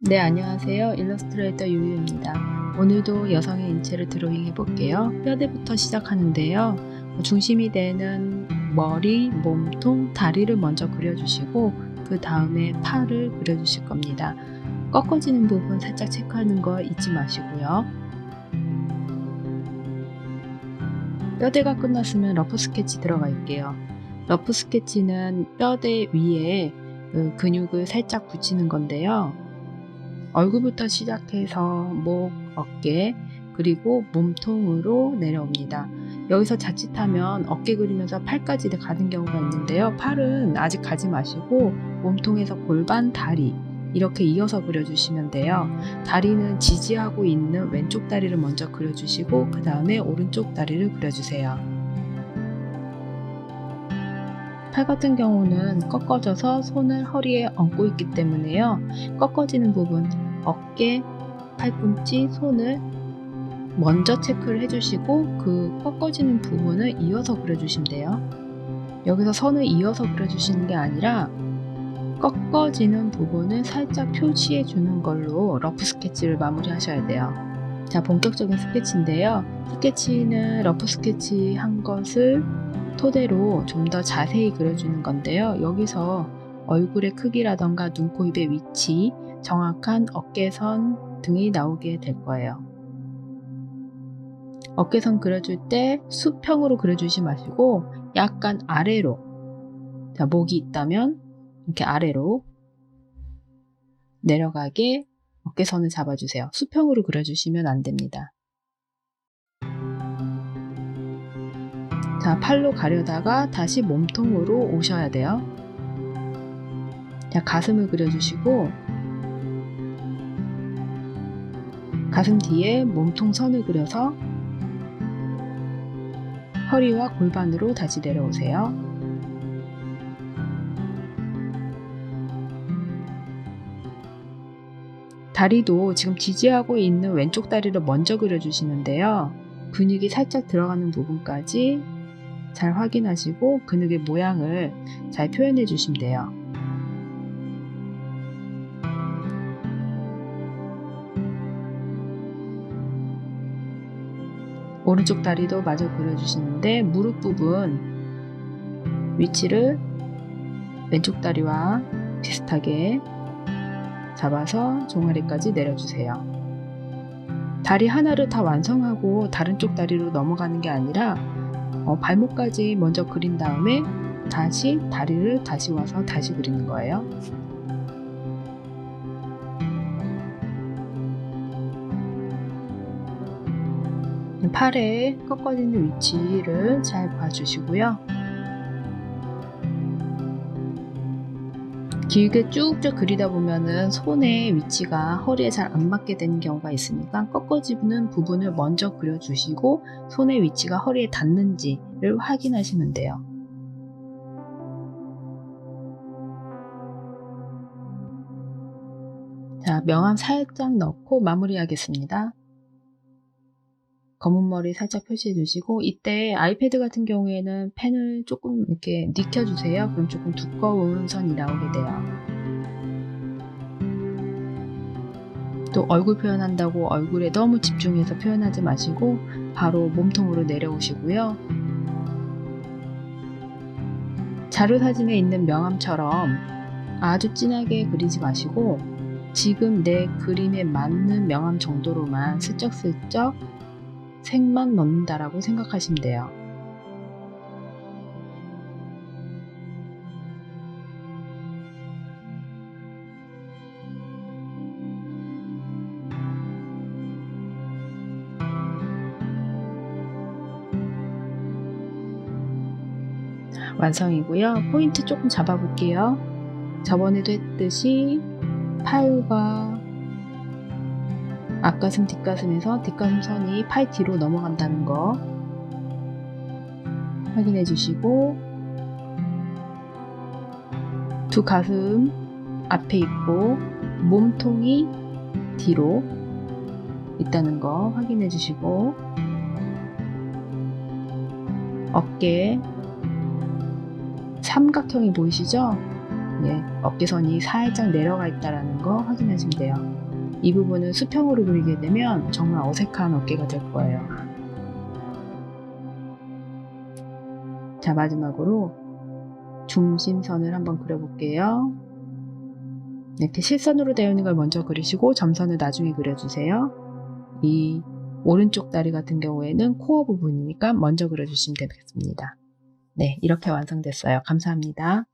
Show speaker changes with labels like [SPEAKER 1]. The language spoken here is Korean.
[SPEAKER 1] 네, 안녕하세요. 일러스트레이터 유유입니다. 오늘도 여성의 인체를 드로잉 해볼게요. 뼈대부터 시작하는데요. 중심이 되는 머리, 몸통, 다리를 먼저 그려주시고 그 다음에 팔을 그려주실 겁니다. 꺾어지는 부분 살짝 체크하는 거 잊지 마시고요. 뼈대가 끝났으면 러프 스케치 들어갈게요. 러프 스케치는 뼈대 위에 그 근육을 살짝 붙이는 건데요. 얼굴부터 시작해서 목, 어깨, 그리고 몸통으로 내려옵니다. 여기서 자칫하면 어깨 그리면서 팔까지 가는 경우가 있는데요. 팔은 아직 가지 마시고 몸통에서 골반, 다리 이렇게 이어서 그려주시면 돼요. 다리는 지지하고 있는 왼쪽 다리를 먼저 그려주시고 그 다음에 오른쪽 다리를 그려주세요. 팔 같은 경우는 꺾어져서 손을 허리에 얹고 있기 때문에요. 꺾어지는 부분, 어깨, 팔꿈치, 손을 먼저 체크를 해주시고 그 꺾어지는 부분을 이어서 그려주시면 돼요. 여기서 선을 이어서 그려주시는 게 아니라 꺾어지는 부분을 살짝 표시해 주는 걸로 러프 스케치를 마무리 하셔야 돼요. 자, 본격적인 스케치인데요. 스케치는 러프 스케치 한 것을 토대로 좀 더 자세히 그려주는 건데요. 여기서 얼굴의 크기라던가 눈, 코, 입의 위치, 정확한 어깨선 등이 나오게 될 거예요. 어깨선 그려줄 때 수평으로 그려주지 마시고 약간 아래로 자, 목이 있다면 이렇게 아래로 내려가게 어깨선을 잡아주세요. 수평으로 그려주시면 안 됩니다. 자, 팔로 가려다가 다시 몸통으로 오셔야 돼요. 자, 가슴을 그려주시고, 가슴 뒤에 몸통 선을 그려서 허리와 골반으로 다시 내려오세요. 다리도 지금 지지하고 있는 왼쪽 다리를 먼저 그려주시는데요. 근육이 살짝 들어가는 부분까지 잘 확인하시고 근육의 모양을 잘 표현해 주시면 돼요. 오른쪽 다리도 마저 그려주시는데 무릎 부분 위치를 왼쪽 다리와 비슷하게 잡아서 종아리까지 내려주세요. 다리 하나를 다 완성하고 다른 쪽 다리로 넘어가는 게 아니라 어, 발목까지 먼저 그린 다음에 다시 다리를 다시 와서 다시 그리는 거예요. 팔의 꺾어지는 위치를 잘 봐주시고요. 길게 쭉쭉 그리다 보면은 손의 위치가 허리에 잘 안 맞게 되는 경우가 있으니까 꺾어지는 부분을 먼저 그려주시고 손의 위치가 허리에 닿는지를 확인하시면 돼요. 자, 명암 살짝 넣고 마무리하겠습니다. 검은 머리 살짝 표시해 주시고 이때 아이패드 같은 경우에는 펜을 조금 이렇게 익혀 주세요. 그럼 조금 두꺼운 선이 나오게 돼요. 또 얼굴 표현한다고 얼굴에 너무 집중해서 표현하지 마시고 바로 몸통으로 내려오시고요. 자료 사진에 있는 명암처럼 아주 진하게 그리지 마시고 지금 내 그림에 맞는 명암 정도로만 슬쩍슬쩍 색만 넣는다라고 생각하시면 돼요. 완성이고요. 포인트 조금 잡아볼게요. 저번에도 했듯이 팔과 앞가슴 뒷가슴에서 뒷가슴 선이 팔 뒤로 넘어간다는 거 확인해 주시고 두 가슴 앞에 있고 몸통이 뒤로 있다는 거 확인해 주시고 어깨 삼각형이 보이시죠? 예, 어깨선이 살짝 내려가 있다라는 거 확인하시면 돼요. 이 부분은 수평으로 그리게 되면 정말 어색한 어깨가 될 거예요. 자, 마지막으로 중심선을 한번 그려볼게요. 이렇게 실선으로 되어 있는 걸 먼저 그리시고 점선을 나중에 그려주세요. 이 오른쪽 다리 같은 경우에는 코어 부분이니까 먼저 그려주시면 되겠습니다. 네, 이렇게 완성됐어요. 감사합니다.